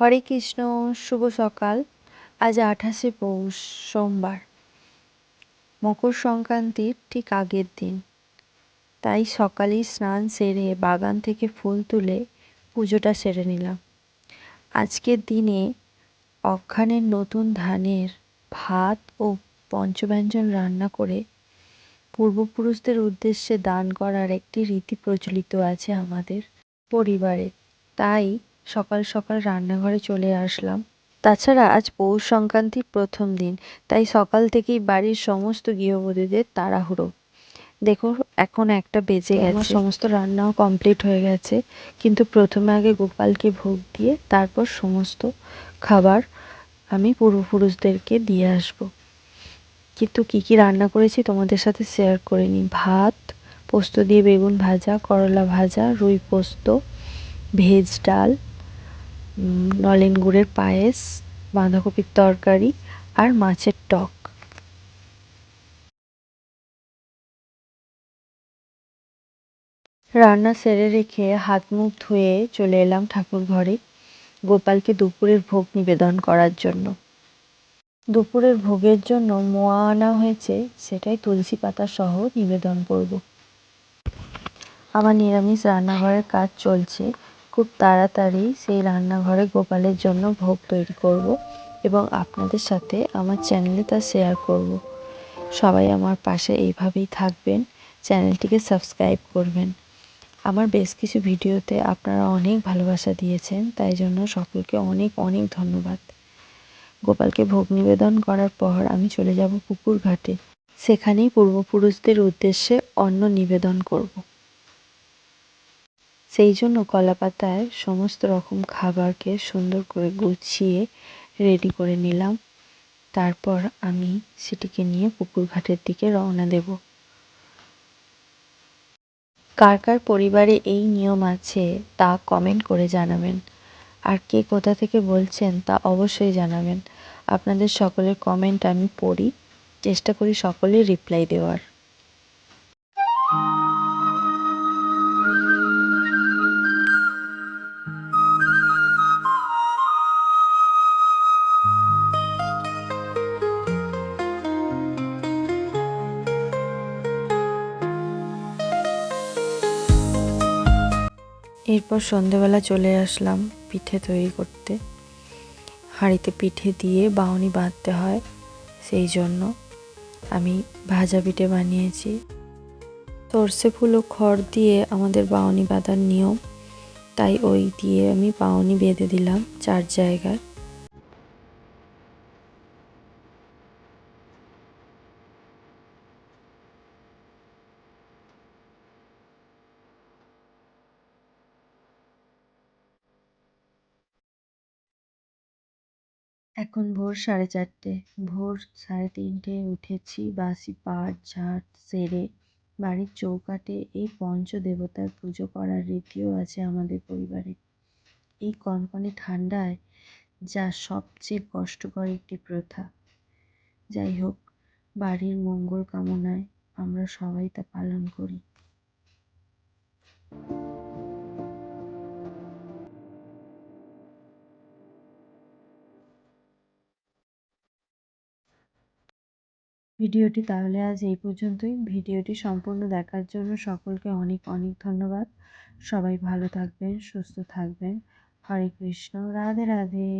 হরে কৃষ্ণ, শুভ সকাল। আজ আঠাশে পৌষ, সোমবার। মকর সংক্রান্তির ঠিক আগের দিন। তাই সকালেই স্নান সেরে বাগান থেকে ফুল তুলে পুজোটা সেরে নিলাম। আজকের দিনে অঘ্রানের নতুন ধানের ভাত ও পঞ্চব্যঞ্জন রান্না করে পূর্বপুরুষদের উদ্দেশ্যে দান করার একটি রীতি প্রচলিত আছে আমাদের পরিবারে। তাই সকাল সকাল রান্নাঘরে চলে আসলাম। তাছাড়া আজ পৌষ সংক্রান্তির প্রথম দিন তাই সকাল থেকেই বাড়ির সমস্ত গৃহবধূদের তাড়াহুড়ো। দেখো এখন একটা বেজে গেছে। সমস্ত রান্নাও কমপ্লিট হয়ে গেছে। কিন্তু প্রথমে আগে গোপালকে ভোগ দিয়ে তারপর সমস্ত খাবার আমি পূর্বপুরুষদেরকে দিয়ে আসব। কিন্তু কি কি রান্না করেছি তোমাদের সাথে শেয়ার করে নিই ভাত পোস্ত দিয়ে বেগুন ভাজা করলা ভাজা রুই পোস্ত ভেজ ডাল নলেন গুড়ের পায়েস, বাঁধাকপির তরকারি আর মাছের টক। রান্না সেরে রেখে হাত মুখ ধুয়ে চলে এলাম ঠাকুর ঘরে, গোপালকে দুপুরের ভোগ নিবেদন করার জন্য। দুপুরের ভোগের জন্য মোয়া আনা হয়েছে, সেটাই তুলসী পাতা সহ নিবেদন করব। আমার নিরামিষ রান্নাঘরের কাজ চলছে খুব তাড়াতাড়ি সেই রান্নাঘরে গোপালের জন্য ভোগ তৈরি করব এবং আপনাদের সাথে আমার চ্যানেলে তা শেয়ার করব। সবাই আমার পাশে এইভাবেই থাকবেন, চ্যানেলটিকে সাবস্ক্রাইব করবেন। আমার বেশ কিছু ভিডিওতে আপনারা অনেক ভালোবাসা দিয়েছেন, তাই জন্য সকলকে অনেক অনেক ধন্যবাদ। গোপালকে ভোগ নিবেদন করার পর আমি চলে যাব পুকুর ঘাটে। সেখানেই পূর্বপুরুষদের উদ্দেশ্যে অন্ন নিবেদন করব। সেই জন্য কলা পাতায় সমস্ত রকম খাবারকে সুন্দর করে গুছিয়ে রেডি করে নিলাম। তারপর আমি সেটিকে নিয়ে পুকুর ঘাটের দিকে রওনা দেব। কার কার পরিবারে এই নিয়ম আছে তা কমেন্ট করে জানাবেন। আর কে কোথা থেকে বলছেন তা অবশ্যই জানাবেন। আপনাদের সকলের কমেন্ট আমি পড়ি। চেষ্টা করি সকলের রিপ্লাই দেওয়ার। এরপর সন্ধেবেলা চলে আসলাম পিঠে তৈরি করতে। হাঁড়িতে পিঠে দিয়ে বাউনি বাঁধতে হয়, সেই জন্য আমি ভাজা পিঠে বানিয়েছি। সর্ষে ফুল ও খড় দিয়ে আমাদের বাউনি বাঁধার নিয়ম, তাই ওই দিয়ে আমি বাউনি বেঁধে দিলাম চার জায়গায়। এখন ভোর সাড়ে চারটে। ভোর সাড়ে তিনটে উঠেছি বাসি পাট, ঝাঁট, সেরে। বাড়ির চৌকাঠে এই পঞ্চদেবতার পুজো করার রীতিও আছে আমাদের পরিবারে। এই কনকনে ঠান্ডায় যা সবচেয়ে কষ্টকর একটি প্রথা। যাই হোক, বাড়ির মঙ্গল কামনায় আমরা সবাই তা পালন করি। ভিডিওটি তাহলে আজ এই পর্যন্তই। ভিডিওটি সম্পূর্ণ দেখার জন্য সকলকে অনেক অনেক ধন্যবাদ। সবাই ভালো থাকবেন, সুস্থ থাকবেন। হরে কৃষ্ণ। রাধে রাধে।